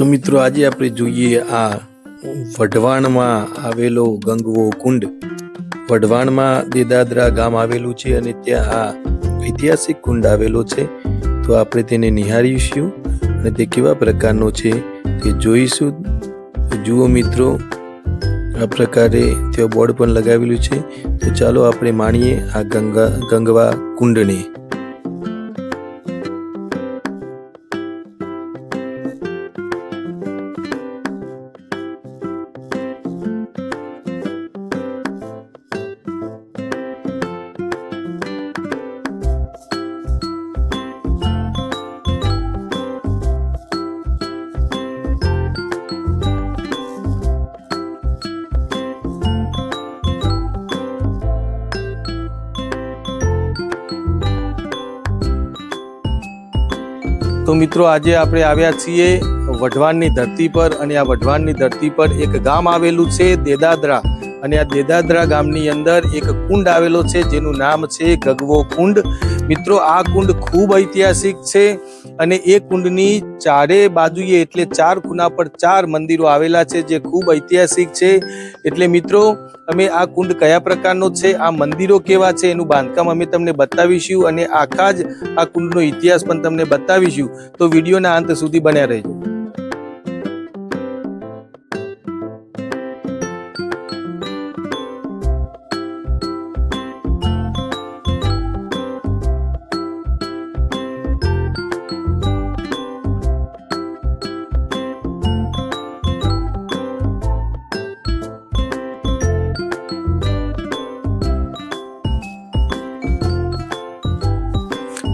તો મિત્રો, આજે આપણે જોઈએ આ વઢવાણમાં આવેલો ગંગવો કુંડ. વઢવાણમાં દેદાદરા ગામ આવેલું છે અને ત્યાં આ ઐતિહાસિક કુંડ આવેલો છે. તો આપણે તેને નિહાળીશું અને તે કેવા પ્રકારનો છે તે જોઈશું. જુઓ મિત્રો, આ પ્રકારે ત્યાં બોર્ડ પણ લગાવેલું છે. તો ચાલો આપણે માણીએ આ ગંગા, ગંગવા કુંડને. તો મિત્રો આજે આપણે આવ્યા છીએ વઢવાણની ધરતી પર અને આ વઢવાણની ધરતી પર એક ગામ આવેલું છે દેદાદરા. અને આ દેદાદરા ગામની અંદર એક કુંડ આવેલો છે જેનું નામ છે ગગવો કુંડ. મિત્રો, આ કુંડ ખૂબ ઐતિહાસિક છે. અને એ કુંડની ચારે બાજુએ એટલે ચાર ખૂણા પર ચાર મંદિરો આવેલા છે જે ખૂબ ઐતિહાસિક છે. એટલે મિત્રો અમે આ કુંડ કયા પ્રકારનો છે, આ મંદિરો કેવા છે એનું બાંધકામ અમે તમને બતાવીશું અને આખા જ આ કુંડનો ઇતિહાસ પણ તમને બતાવીશું. તો વિડીયોના અંત સુધી બન્યા રહેજો.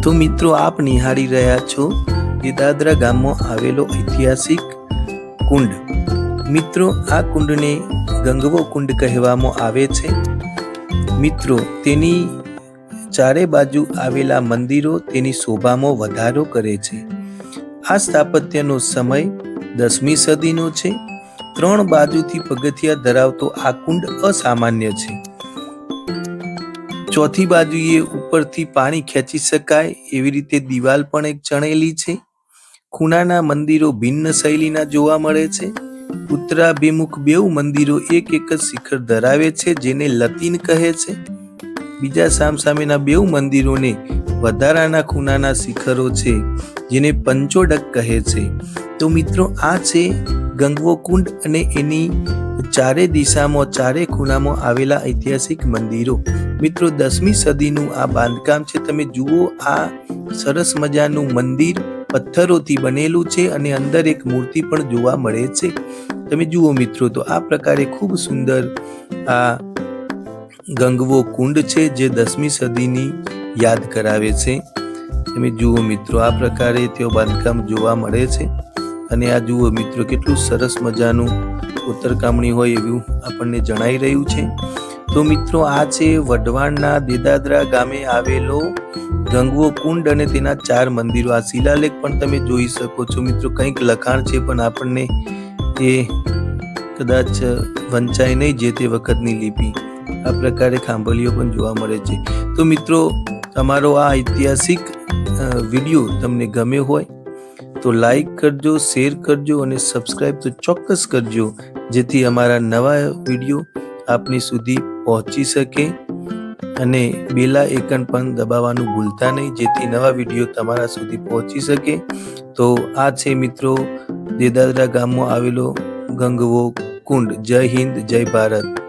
તો મિત્રો આપ નિહાળી રહ્યા છો ગીદાદરા ગામમાં આવેલો ઐતિહાસિક કુંડ. મિત્રો, આ કુંડને ગંગવો કુંડ કહેવામાં આવે છે. મિત્રો, તેની ચારે બાજુ આવેલા મંદિરો તેની શોભામાં વધારો કરે છે. આ સ્થાપત્યનો સમય દસમી સદીનો છે. ત્રણ બાજુથી પગથિયા ધરાવતો આ કુંડ અસામાન્ય છે. ચોથી બાજુએ ઉપરથી પાણી ખેંચી શકાય એવી રીતે દિવાલ પણ એક ચણેલી છે. ખૂણાના મંદિરો ભિન્ન શૈલીના જોવા મળે છે. ઉત્તરાભિમુખ બેઉ મંદિરો એક એક જ શિખર ધરાવે છે જેને લતીન કહે છે. બીજા સામસામેના બેઉ મંદિરોને વધારાના ખૂણાના શિખરો છે જેને પંચોડક કહે છે. તો મિત્રો આ છે ગંગવો કુંડ અને એની ચારે દિશામાં, ચારે ખૂણામાં આવેલા ઐતિહાસિક મંદિરો. મિત્રો, દસમી સદીનું આ બાંધકામ છે. તમે જુઓ, આ સરસ મજાનું મંદિર પથ્થરોથી બનેલું છે અને અંદર એક મૂર્તિ પણ જોવા મળે છે. તમે જુઓ મિત્રો, તો આ પ્રકારે ખૂબ સુંદર આ ગંગવો કુંડ છે જે દસમી સદીની યાદ કરાવે છે. તમે જુઓ મિત્રો, આ પ્રકારે તેઓ બાંધકામ જોવા મળે છે. અને આ જુઓ મિત્રો, કેટલું સરસ મજાનું ઉત્તરકામણી હોય એવું આપણને જણાઈ રહ્યું છે. તો મિત્રો, આ છે વઢવાણના દેદાદરા ગામે આવેલો ગંગવો કુંડ અને તેના ચાર મંદિરો. આ શિલાલેખ પણ તમે જોઈ શકો છો. મિત્રો, કંઈક લખાણ છે, પણ આપણને એ કદાચ વંચાય નહીં જે તે વખતની લિપિ. આ પ્રકારે ખાંભલીઓ પણ જોવા મળે છે. તો મિત્રો, તમારો આ ઐતિહાસિક વીડિયો તમને ગમે હોય તો લાઈક કરજો શેર કરજો અને સબસ્ક્રાઈબ તો ચોક્કસ કરજો, જેથી અમારા નવા વીડિયો આપની સુધી પહોંચી શકે. અને બેલા એકન પણ દબાવવાનું ભૂલતા નહીં, જેથી નવા વીડિયો તમારા સુધી પહોંચી શકે. તો આ છે મિત્રો દેદાદરા ગામમાં આવેલો ગંગવો કુંડ. જય હિન્દ, જય ભારત.